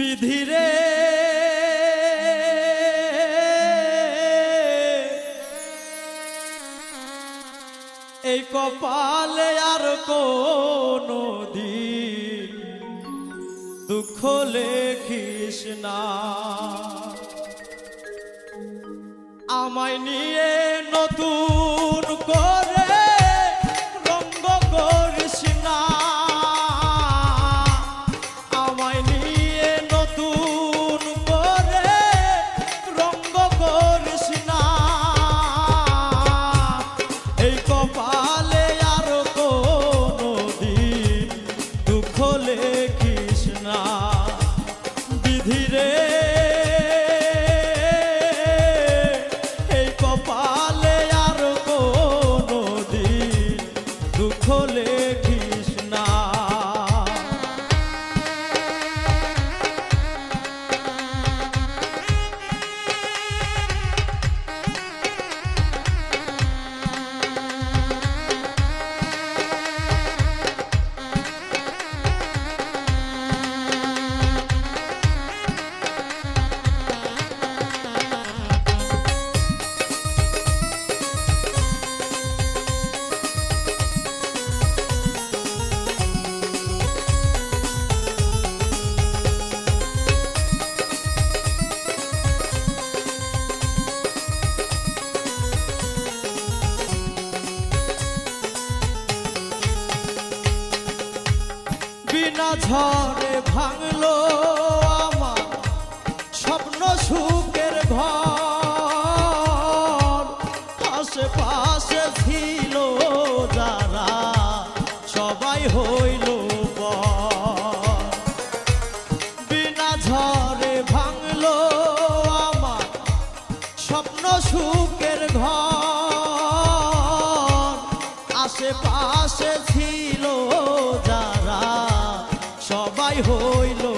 বিধিরে এই কপালে আর কোনো দিন দুঃখ লেখিস না। আমায় নিয়ে নতুন বিনা ঝড়ে ভাঙলো আমার স্বপ্ন সুখের ঘর। আশেপাশে ছিল যারা, সবাই হইল বিনা ঝড়ে ভাঙলো আমার স্বপ্ন সুখের ঘর। আশেপাশে ছিল হইল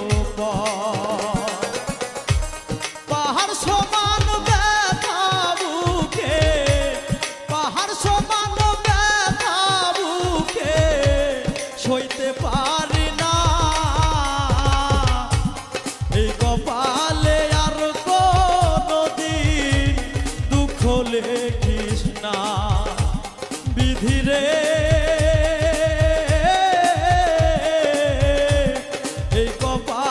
এই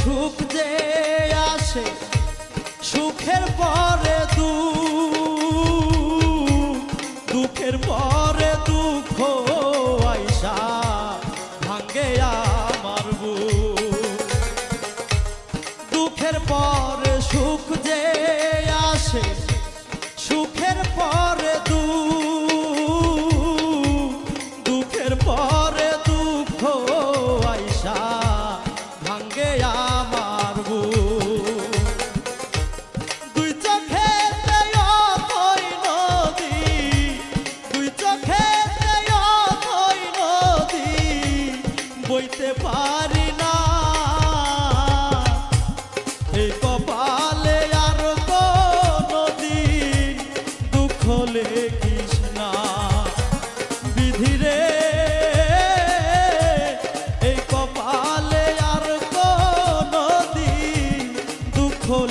সুখ যে আসে, সুখের পরে দুঃখ, দুঃখের পরে দুঃখ আইসা ভাঙ্গে আমার দুঃখের পরে সুখ যে আসে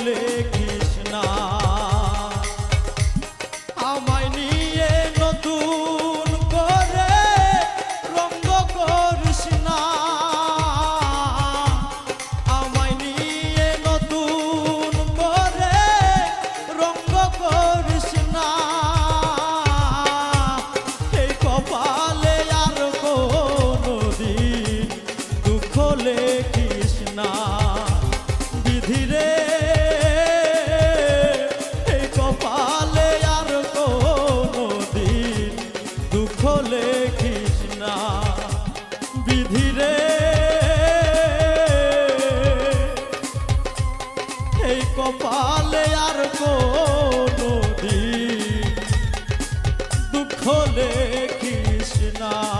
লেখিস না আমায় নিয়ে নতুন করে রঙ্গ করিস না। আমায় নিয়ে নতুন করে রঙ্গ করিস না। এই কপালে আর কোনো দিন না। বিধি বিধিরে এই কপালে দুঃখ না।